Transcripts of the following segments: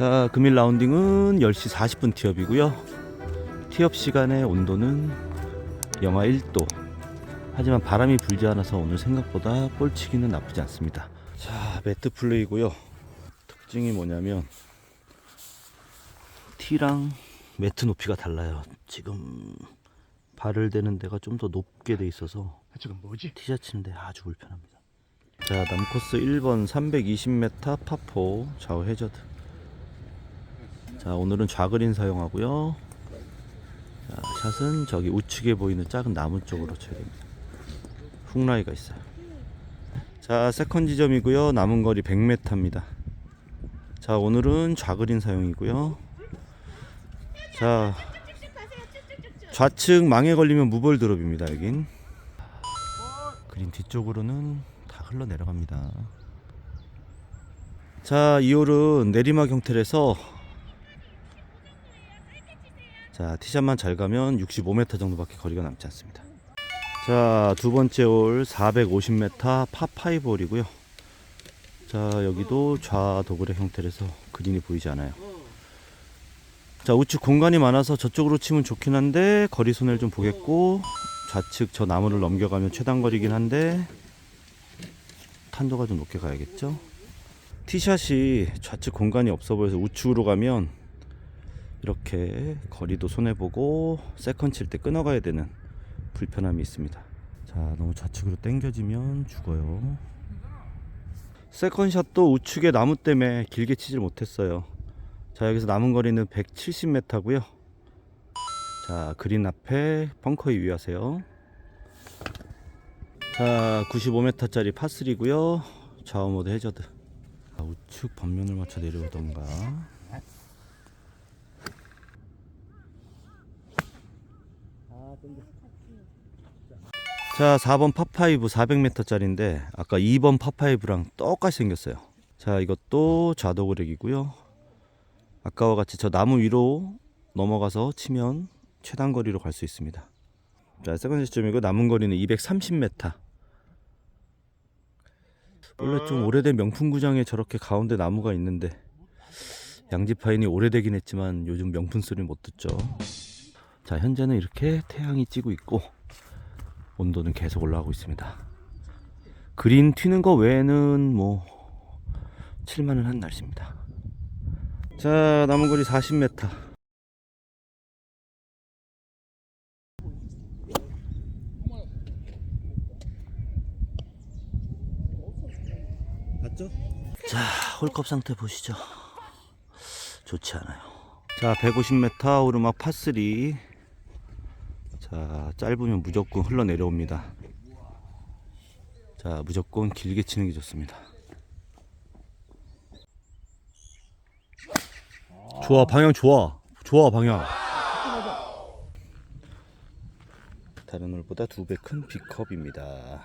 자, 금일 라운딩은 10시 40분 티업이고요. 티업 시간의 온도는 영하 1도. 하지만 바람이 불지 않아서 오늘 생각보다 볼치기는 나쁘지 않습니다. 자, 매트 플레이고요. 특징이 뭐냐면 티랑 매트 높이가 달라요. 지금 발을 대는 데가 좀 더 높게 돼 있어서 지금 뭐지? 티셔츠인데 아주 불편합니다. 자, 남코스 1번 320m 파포 좌우 해저드. 자, 오늘은 좌그린 사용하고요. 자, 샷은 저기 우측에 보이는 작은 나무 쪽으로 쳐야 됩니다. 훅라이가 있어요. 자, 세컨 지점이고요. 남은 거리 100m입니다. 자, 오늘은 좌그린 사용이고요. 자, 좌측 망에 걸리면 무벌 드롭입니다. 여긴. 그린 뒤쪽으로는 다 흘러 내려갑니다. 자, 2홀은 내리막 형태라서 자, 티샷만 잘 가면 65m 정도밖에 거리가 남지 않습니다. 자, 두 번째 홀 450m 파5 홀이고요. 자, 여기도 좌도그레 형태라서 그린이 보이지 않아요. 자, 우측 공간이 많아서 저쪽으로 치면 좋긴 한데 거리 손해를 좀 보겠고 좌측 저 나무를 넘겨가면 최단 거리긴 한데 탄도가 좀 높게 가야겠죠. 티샷이 좌측 공간이 없어 보여서 우측으로 가면 이렇게 거리도 손해 보고 세컨 칠 때 끊어가야 되는 불편함이 있습니다. 자, 너무 좌측으로 당겨지면 죽어요. 세컨샷도 우측에 나무 때문에 길게 치질 못했어요. 자, 여기서 남은 거리는 170m고요. 자, 그린 앞에 벙커에 유의하세요. 자, 95m짜리 파3고요. 좌우 모드 해저드. 자, 우측 반면을 맞춰 내려오던가. 자, 4번 파5 400m짜리인데 아까 2번 파5랑 똑같이 생겼어요. 자, 이것도 좌도그렉이고요. 아까와 같이 저 나무 위로 넘어가서 치면 최단 거리로 갈 수 있습니다. 자, 세컨드 시점이고 남은 거리는 230m. 원래 좀 오래된 명품 구장에 저렇게 가운데 나무가 있는데 양지 파인이 오래되긴 했지만 요즘 명품 소리 못 듣죠. 자, 현재는 이렇게 태양이 찌고 있고 온도는 계속 올라가고 있습니다. 그린 튀는 거 외에는 뭐 칠만은 한 날씨입니다. 자, 남은 거리 40m. 봤죠? 자, 홀컵 상태 보시죠. 좋지 않아요. 자, 150m 오르막 파3. 자, 짧으면 무조건 흘러내려옵니다. 자, 무조건 길게 치는 게 좋습니다. 좋아, 방향 좋아. 좋아, 방향. 다른 홀보다 두 배큰 B컵입니다.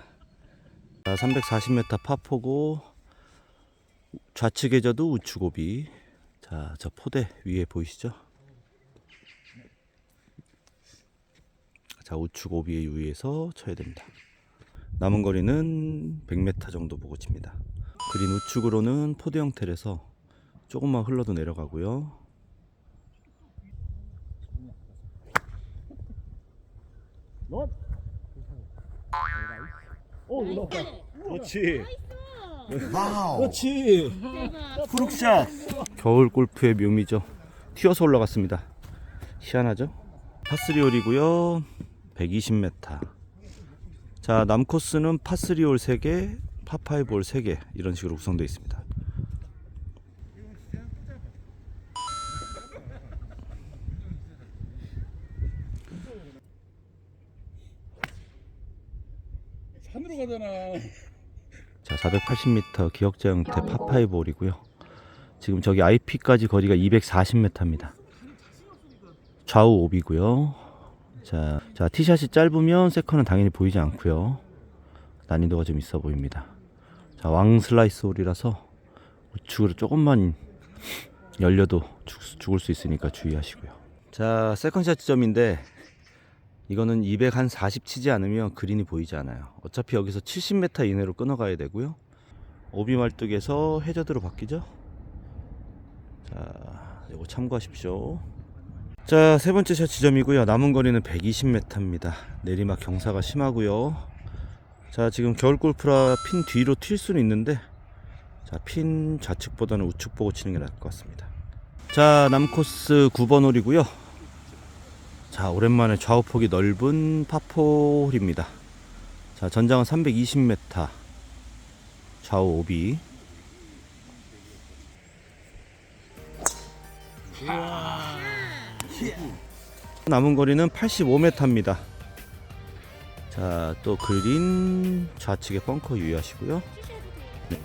자, 340m 파포고 좌측에 져도 우측 오비. 자, 저 포대 위에 보이시죠? 자, 우측 오비에 유의해서 쳐야 됩니다. 남은 거리는 100m 정도 보고 칩니다. 그린 우측으로는 포대 형태라서 조금만 흘러도 내려가고요. 그렇지. 그렇지. 푸룩샷. 겨울 골프의 묘미죠. 튀어서 올라갔습니다. 희한하죠? 파3홀이고요. 120m. 자, 남코스는 파3홀 3개, 파5홀 3개 이런 식으로 구성되어 있습니다. 산으로 가잖아. 자, 480m 기역자 형태 파5 홀이고요. 지금 저기 IP까지 거리가 240m입니다. 좌우 오비고요. 자, 자 티샷이 짧으면 세컨은 당연히 보이지 않고요. 난이도가 좀 있어 보입니다. 자, 왕 슬라이스 홀이라서 우측으로 조금만 열려도 죽, 죽을 수 있으니까 주의하시고요. 자, 세컨샷 지점인데 이거는 240 치지 않으면 그린이 보이지 않아요. 어차피 여기서 70m 이내로 끊어가야 되고요. 오비 말뚝에서 해저드로 바뀌죠. 자, 이거 참고하십시오. 자, 세 번째 샷 지점이고요. 남은 거리는 120m입니다. 내리막 경사가 심하고요. 자, 지금 겨울 골프라 핀 뒤로 튈 수는 있는데 자, 핀 좌측보다는 우측 보고 치는 게 나을 것 같습니다. 자, 남코스 9번 홀이고요. 자, 오랜만에 좌우폭이 넓은 파포홀입니다. 자, 전장은 320m. 좌우 오비. 예. 남은 거리는 85m입니다. 자, 또 그린 좌측에 벙커 유의하시고요. 네.